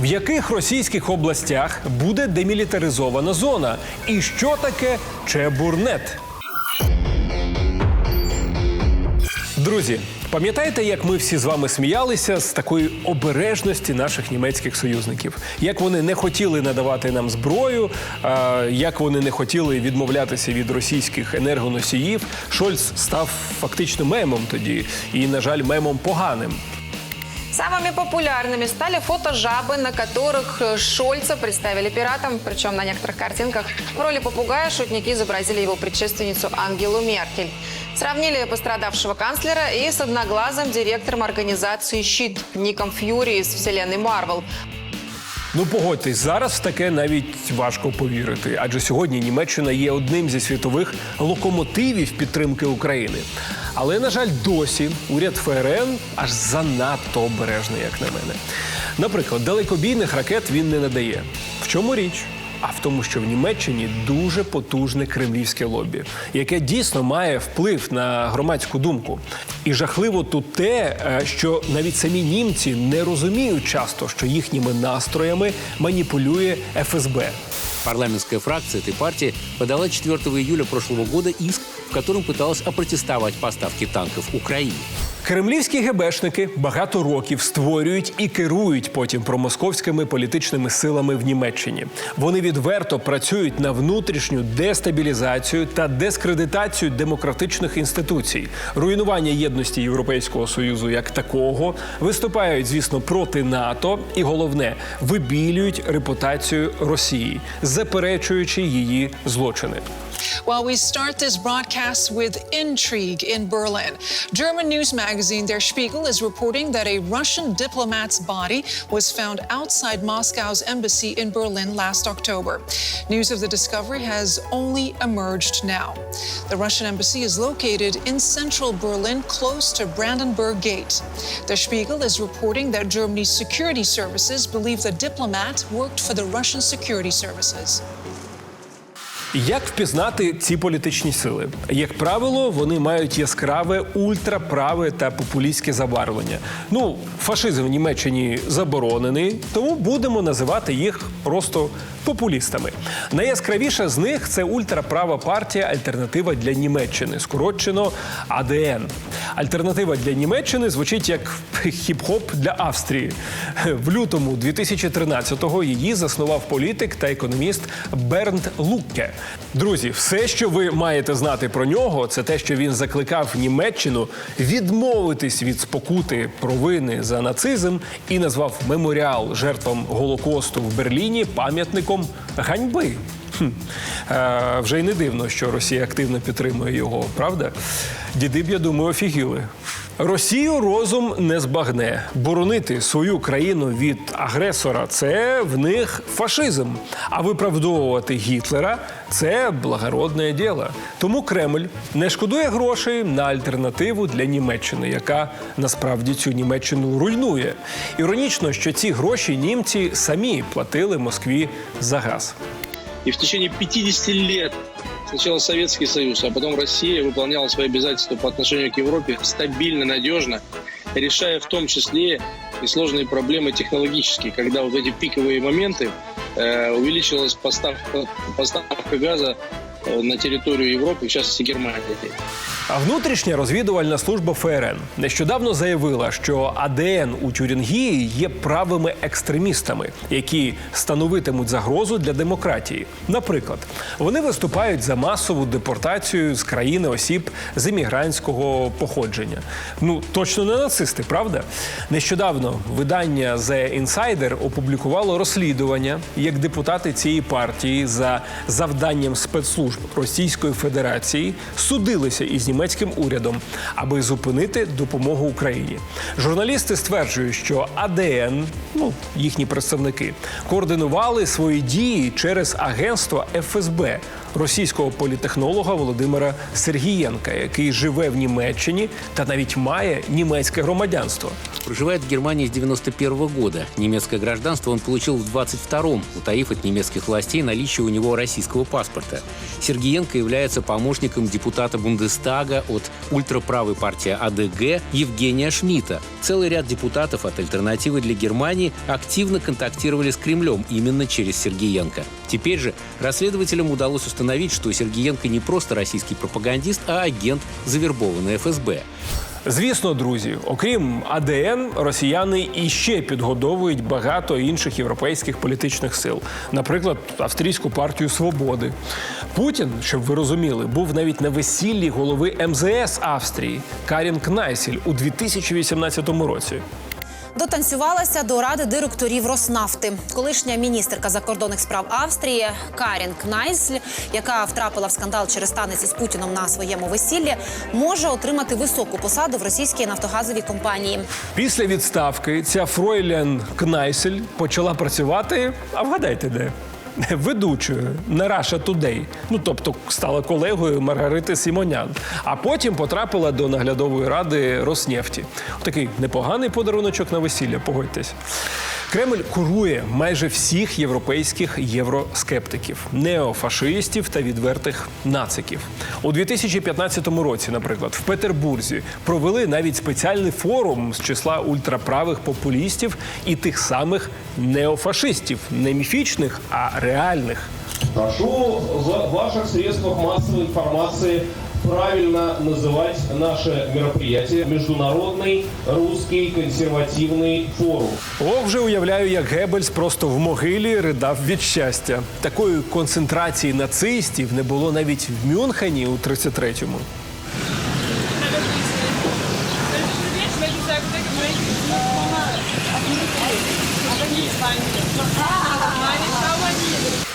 В яких російських областях буде демілітаризована зона? І що таке Чебурнет? Друзі, пам'ятаєте, як ми всі з вами сміялися з такої обережності наших німецьких союзників? Як вони не хотіли надавати нам зброю, як вони не хотіли відмовлятися від російських енергоносіїв? Шольц став фактично мемом тоді, і, на жаль, мемом поганим. Самыми популярными стали фото жабы, на которых э, Шольца представили пиратом, причем на некоторых картинках в роли попугая шутники изобразили его предшественницу Ангелу Меркель. Сравнили пострадавшего канцлера и с одноглазым директором организации «Щит» Ником Фьюри из вселенной Марвел. Ну погодьтесь, зараз в таке навіть важко повірити, адже сьогодні Німеччина є одним зі світових локомотивів підтримки України. Але на жаль, досі уряд ФРН аж занадто обережний, як на мене. Наприклад, далекобійних ракет він не надає. В чому річ? А в тому, що в Німеччині дуже потужне кремлівське лобі, яке дійсно має вплив на громадську думку. І жахливо тут те, е, що навіть самі німці не розуміють часто, що їхніми настроями маніпулює ФСБ. Парламентская фракция этой партии подала 4 июля прошлого года иск, в котором пыталась опротестовать поставки танков Украине. Кремлівські гебешники багато років створюють і керують потім промосковськими політичними силами в Німеччині. Вони відверто працюють на внутрішню дестабілізацію та дискредитацію демократичних інституцій, руйнування єдності Європейського союзу як такого, виступають, звісно, проти НАТО і головне вибілюють репутацію Росії, заперечуючи її злочини. While we start this broadcast with intrigue in Berlin, German news magazine Der Spiegel is reporting that a Russian diplomat's body was found outside Moscow's embassy in Berlin last October. News of the discovery has only emerged now. The Russian embassy is located in central Berlin, close to Brandenburg Gate. Der Spiegel is reporting that Germany's security services believe the diplomat worked for the Russian security services. Як впізнати ці політичні сили? Як правило, вони мають яскраве ультраправе та популістське забарвлення. Ну, фашизм в Німеччині заборонений, тому будемо називати їх просто популістами. Найяскравіша з них це ультраправа партія Альтернатива для Німеччини, скорочено АДН. Альтернатива для Німеччини звучить як хіп-хоп для Австрії. В лютому 2013-го її заснував політик та економіст Бернт Лукке. Друзі, все, що ви маєте знати про нього, це те, що він закликав Німеччину відмовитись від спокути провини за нацизм і назвав меморіал жертвам Голокосту в Берліні пам'ятником ганьби. Хм. Е, вже й не дивно, що Росія активно підтримує його, правда? Діди б, я думаю, офігіли. Росію розум не збагне. Боронити свою країну від агресора це в них фашизм. А виправдовувати Гітлера це благородне діло. Тому Кремль не шкодує грошей на альтернативу для Німеччини, яка насправді цю Німеччину руйнує. Іронічно, що ці гроші німці самі платили Москві за газ. И в течение 50 лет сначала Советский Союз, а потом Россия выполняла свои обязательства по отношению к Европе стабильно, надежно, решая в том числе и сложные проблемы технологические, когда вот эти пиковые моменты э, увеличилась поставка, поставка газа на территорию Европы, в частности Германии. А внутрішня розвідувальна служба ФРН нещодавно заявила, що АДН у Тюрінгії є правими екстремістами, які становитимуть загрозу для демократії. Наприклад, вони виступають за масову депортацію з країни осіб з іммігрантського походження. Ну точно не нацисти, правда? Нещодавно видання The Insider опублікувало розслідування, як депутати цієї партії за завданням спецслужб Російської Федерації судилися із німецьким урядом, аби зупинити допомогу Україні. Журналісти стверджують, що АДН, ну їхні представники, координували свої дії через агентство ФСБ. російського політехнолога Володимира Сергієнка, який живе в Німеччині та навіть має німецьке громадянство. Проживает в Германии с 91 года. Немецкое гражданство он получил в 22-м, утаив от немецких властей наличие у него российского паспорта. Сергеенко является помощником депутата Бундестага от ультраправой партии АДГ Евгения Шмидта. Целый ряд депутатов от «Альтернативы для Германии» активно контактировали с Кремлем именно через Сергеенко. Теперь же расследователям удалось установить, что Сергеенко не просто российский пропагандист, а агент, завербованный ФСБ. Звісно, друзі, окрім АДН, росіяни іще підгодовують багато інших європейських політичних сил, наприклад, австрійську партію свободи. Путін, щоб ви розуміли, був навіть на весіллі голови МЗС Австрії Карін Кнайсель у 2018 році. Дотанцювалася до ради директорів Роснафти. Колишня міністерка закордонних справ Австрії Карін Кнайсль, яка втрапила в скандал через танець із Путіном на своєму весіллі, може отримати високу посаду в російській нафтогазовій компанії. Після відставки ця Фройлен Кнайсель почала працювати. А вгадайте, де? Ведучою на Russia Today. Ну тобто стала колегою Маргарити Сімонян. А потім потрапила до наглядової ради Роснефті. Такий непоганий подаруночок на весілля, погодьтесь. Кремль курує майже всіх європейських євроскептиків, неофашистів та відвертих нациків. У 2015 році, наприклад, в Петербурзі провели навіть спеціальний форум з числа ультраправих популістів і тих самих неофашистів, не міфічних, а реальних. Прошу в ваших средствах массовой информации правильно называть наше мероприятие Международный русский консервативный форум. Ох, вже уявляю, як Геббельс просто в могилі ридав від щастя. Такої концентрації нацистів не було навіть в Мюнхені у 33-му.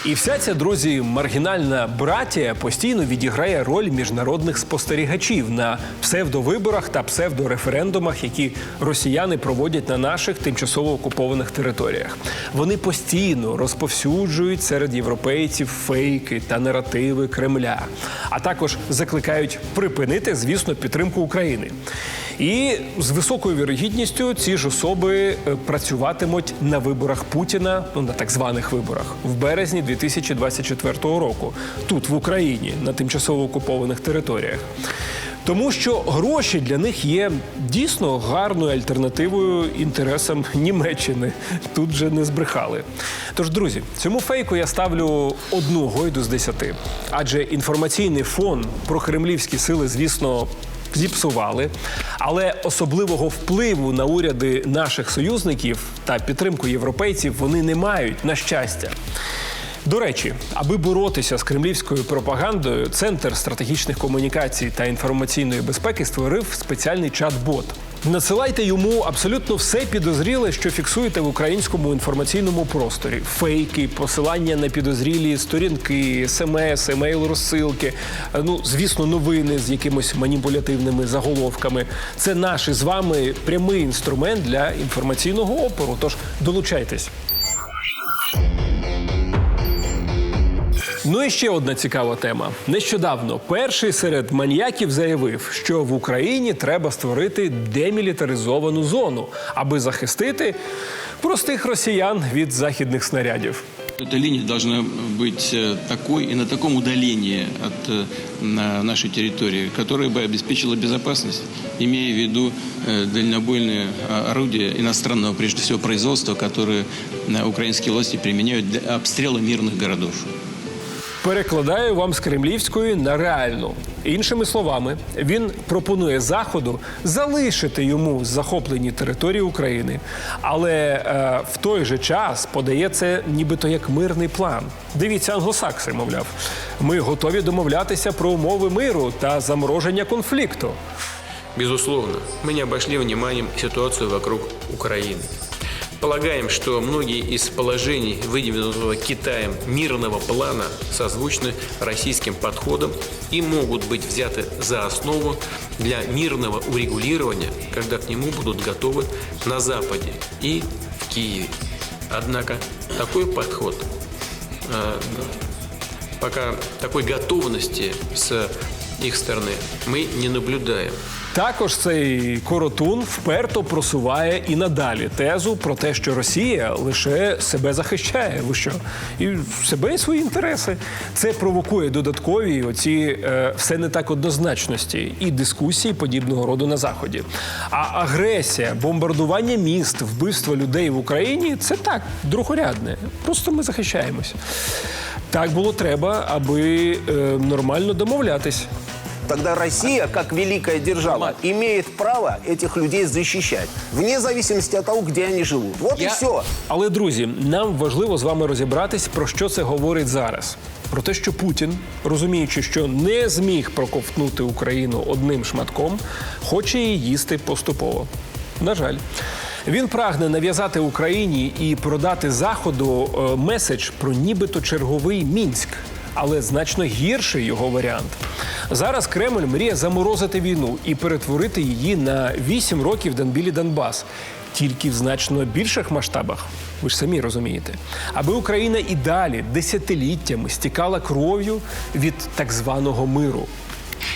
І вся ця друзі маргінальна братія постійно відіграє роль міжнародних спостерігачів на псевдовиборах та псевдореферендумах, які росіяни проводять на наших тимчасово окупованих територіях. Вони постійно розповсюджують серед європейців фейки та наративи Кремля, а також закликають припинити, звісно, підтримку України. І з високою вірогідністю ці ж особи е, працюватимуть на виборах Путіна, ну на так званих виборах, в березні 2024 року, тут в Україні, на тимчасово окупованих територіях. Тому що гроші для них є дійсно гарною альтернативою інтересам Німеччини. Тут же не збрехали. Тож, друзі, цьому фейку я ставлю одну гойду з десяти. Адже інформаційний фон про кремлівські сили, звісно, зіпсували, але особливого впливу на уряди наших союзників та підтримку європейців вони не мають на щастя. До речі, аби боротися з кремлівською пропагандою, центр стратегічних комунікацій та інформаційної безпеки створив спеціальний чат-бот. Надсилайте йому абсолютно все підозріле, що фіксуєте в українському інформаційному просторі: фейки, посилання на підозрілі сторінки, смс, емейл розсилки. Ну, звісно, новини з якимось маніпулятивними заголовками. Це наш із вами прямий інструмент для інформаційного опору. Тож долучайтесь. Ну і ще одна цікава тема. Нещодавно перший серед маніяків заявив, що в Україні треба створити демілітаризовану зону, аби захистити простих росіян від західних снарядів. Эта линия должна быть э, такой и на таком удалении от э, на нашей территории, которая бы обеспечила безопасность, имея в виду э, дальнобойные а, орудия иностранного, прежде всего, производства, которые э, украинские власти применяют для обстрела мирных городов. Перекладаю вам з кремлівської на реальну. Іншими словами, він пропонує заходу залишити йому захоплені території України, але е, в той же час подає це нібито як мирний план. Дивіться, англосакси, мовляв, ми готові домовлятися про умови миру та замороження конфлікту. Безусловно, мы не обошли вниманием ситуацию вокруг Украины. Полагаем, что многие из положений, выдвинутого Китаем мирного плана, созвучны российским подходам и могут быть взяты за основу для мирного урегулирования, когда к нему будут готовы на Западе и в Киеве. Однако такой подход э, пока такой готовности с их стороны мы не наблюдаем. Також цей коротун вперто просуває і надалі тезу про те, що Росія лише себе захищає. Ви що? І себе і свої інтереси. Це провокує додаткові оці е, все не так однозначності і дискусії подібного роду на заході. А агресія, бомбардування міст, вбивство людей в Україні це так, другорядне. Просто ми захищаємось. Так було треба, аби е, нормально домовлятись. Тогда Россия, как великая держава, имеет право этих людей защищать. Вне зависимости от того, где они живут. Вот и все. Але друзі, нам важливо з вами розібратись, про що це говорить зараз. Про те, що Путін, розуміючи, що не зміг проковтнути Україну одним шматком, хоче її їсти поступово. На жаль. Він прагне нав'язати Україні і продати Заходу е, меседж про нібито черговий мінськ, але значно гірший його варіант. Зараз Кремль мріє заморозити війну і перетворити її на 8 років Донбілі Донбас, тільки в значно більших масштабах. Ви ж самі розумієте, аби Україна і далі десятиліттями стікала кров'ю від так званого миру.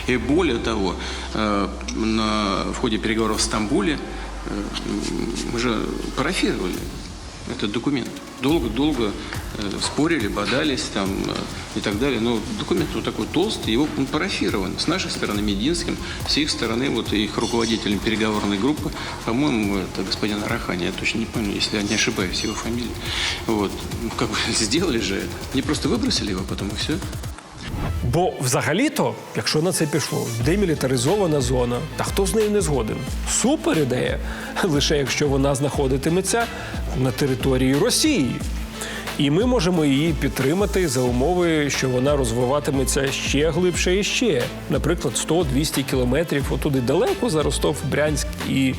И более того, э, на, в ходе переговоров в Стамбуле э, мы же парафировали этот документ. Долго-долго э, спорили, бодались там э, и так далее. Но документ вот такой толстый, его он парафирован. С нашей стороны Мединским, с их стороны вот их руководителем переговорной группы, по-моему, это господин Арахани, я точно не помню, если я не ошибаюсь, его фамилия. Вот. Ну, Как бы сделали же это. Не просто выбросили его потом и все. Бо взагалі-то, якщо на це пішло, демілітаризована зона, та хто з нею не згоден? Супер ідея. Лише якщо вона знаходитиметься на території Росії. І ми можемо її підтримати за умови, що вона розвиватиметься ще глибше і ще. Наприклад, 100-200 кілометрів отуди далеко за Ростов, Брянськ і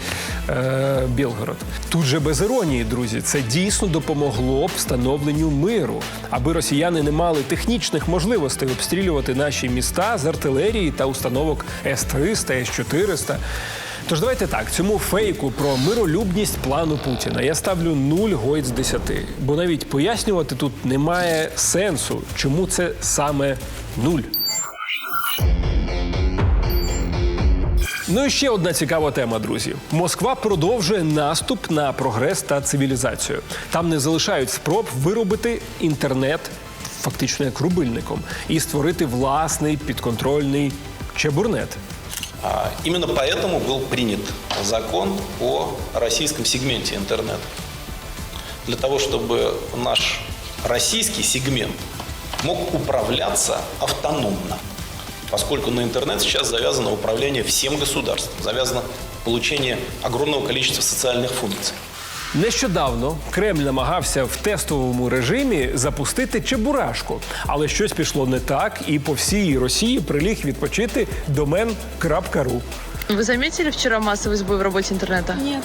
е, Білгород. Тут же без іронії, друзі, це дійсно допомогло б встановленню миру, аби росіяни не мали технічних можливостей обстрілювати наші міста з артилерії та установок С-300, С-400. Тож давайте так, цьому фейку про миролюбність плану Путіна я ставлю 0 гойд з 10, бо навіть пояснювати тут немає сенсу, чому це саме нуль. Ну і ще одна цікава тема, друзі. Москва продовжує наступ на прогрес та цивілізацію. Там не залишають спроб виробити інтернет фактично як рубильником і створити власний підконтрольний чебурнет. А, Именно поэтому был принят закон о российском сегменте интернета. Для того, чтобы наш российский сегмент мог управляться автономно. Поскольку на интернет сейчас завязано управление всем государством, завязано получение огромного количества социальных функций. Нещодавно Кремль намагався в тестовому режимі запустити чебурашку, але щось пішло не так, і по всій Росії приліг відпочити домен.ру. Вы заметили вчера массовый сбой в работе интернета? Нет.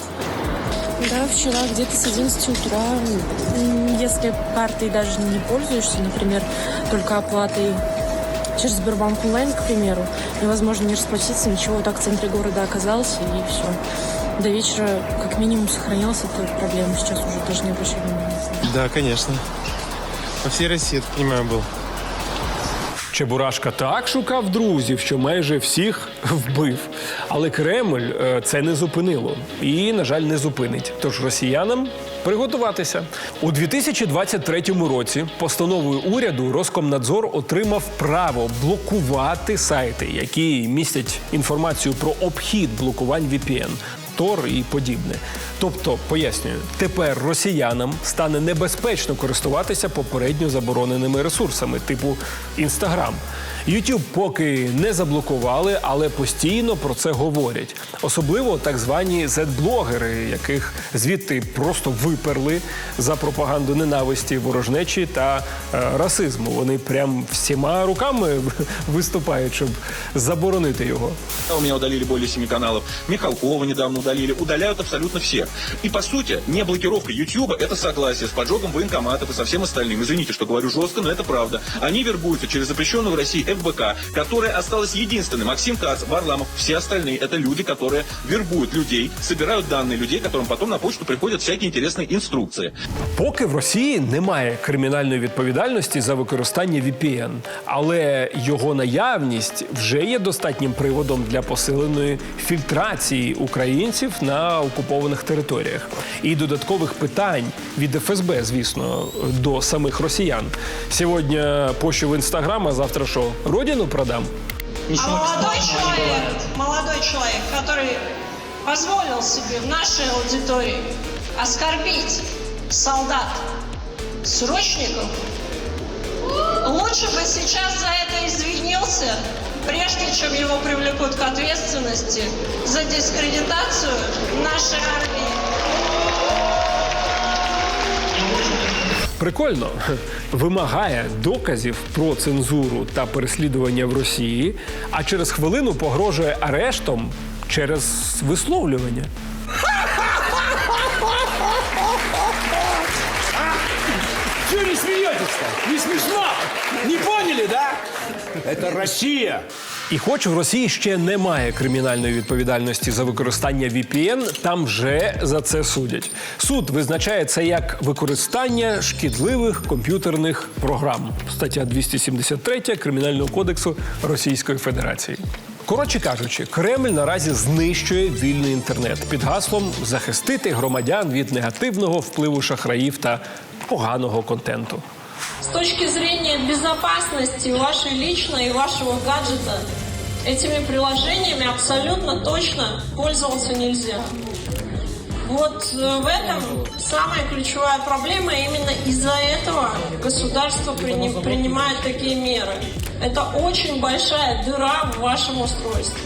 Да, вчера где-то с 11 утра, м, если картой даже не пользуешься, например, только оплатой через Сбербанк онлайн, к примеру, невозможно не расплатиться, ничего, так в центре города оказался, и все. До вечера как минимум сохранялась эта проблема, сейчас уже даже не обращаю внимания. Да, конечно. По всей России, я так понимаю, был. Чебурашка так шукав друзів, що майже всіх вбив. Але Кремль е, це не зупинило і, на жаль, не зупинить. Тож росіянам приготуватися у 2023 році постановою уряду Роскомнадзор отримав право блокувати сайти, які містять інформацію про обхід блокувань VPN. Тор і подібне. Тобто, пояснюю, тепер росіянам стане небезпечно користуватися попередньо забороненими ресурсами, типу Інстаграм. YouTube поки не заблокували, але постійно про це говорять. Особливо так звані Z-блогери, яких звідти просто виперли за пропаганду ненависті, ворожнечі та е, расизму. Вони прям всіма руками виступають, щоб заборонити його. У меня удалили более 7 каналов. Михалкова недавно удалили. Удаляют абсолютно все. И по сути, не блокировка YouTube это согласие с поджогом военкоматов и со всем остальным. Извините, что говорю жестко, но это правда. Они вербуются через запрещенную в России ФБК, которая осталась единственной. Максим Кац, Варламов, все остальные это люди, которые вербуют людей, собирают данные людей, которым потом на почту приходят всякие интересные инструкции. Поки в Росії немає кримінальної відповідальності за використання VPN, але його наявність вже є достатнім приводом для посиленої фільтрації українців на окупованих територіях і додаткових питань від ФСБ, звісно, до самих росіян. Сьогодні пощу в інстаграм, а завтра що родину продам. А молодой человек, молодой человек, который позволил себе в нашей аудитории оскорбить солдат срочников, лучше бы сейчас за это извинился, прежде чем его привлекут к ответственности за дискредитацию нашей армии. Прикольно вимагає доказів про цензуру та переслідування в Росії, а через хвилину погрожує арештом через висловлювання. Чего не смеетесь-то? Не смешно? Не поняли, да? Это Россия. І хоч в Росії ще немає кримінальної відповідальності за використання VPN, там вже за це судять. Суд визначає це як використання шкідливих комп'ютерних програм. Стаття 273 Кримінального кодексу Російської Федерації. Коротше кажучи, Кремль наразі знищує вільний інтернет під гаслом захистити громадян від негативного впливу шахраїв та поганого контенту. С точки зрения безопасности вашей личной и вашего гаджета, этими приложениями абсолютно точно пользоваться нельзя. Вот э, в этом самая ключевая проблема. Именно из-за этого государство прини- принимает такие меры. Это очень большая дыра в вашем устройстве.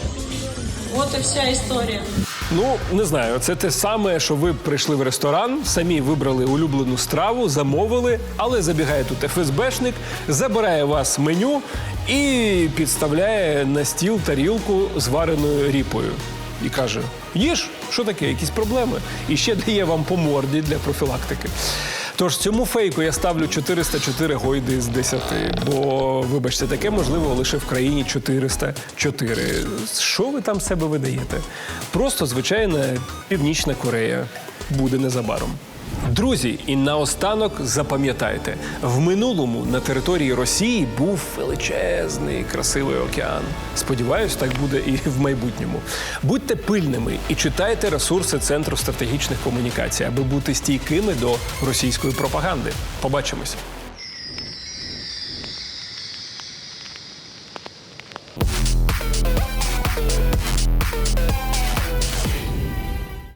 Вот и вся история. Ну, не знаю, це те саме, що ви прийшли в ресторан, самі вибрали улюблену страву, замовили, але забігає тут ФСБшник, забирає вас меню і підставляє на стіл тарілку з вареною ріпою. І каже: їж, що таке, якісь проблеми? І ще дає вам по морді для профілактики. Тож цьому фейку я ставлю 404 гойди з 10, бо, вибачте, таке можливо лише в країні 404. Що ви там себе видаєте? Просто звичайна Північна Корея буде незабаром. Друзі, і наостанок запам'ятайте, в минулому на території Росії був величезний красивий океан. Сподіваюсь, так буде і в майбутньому. Будьте пильними і читайте ресурси Центру стратегічних комунікацій, аби бути стійкими до російської пропаганди. Побачимось.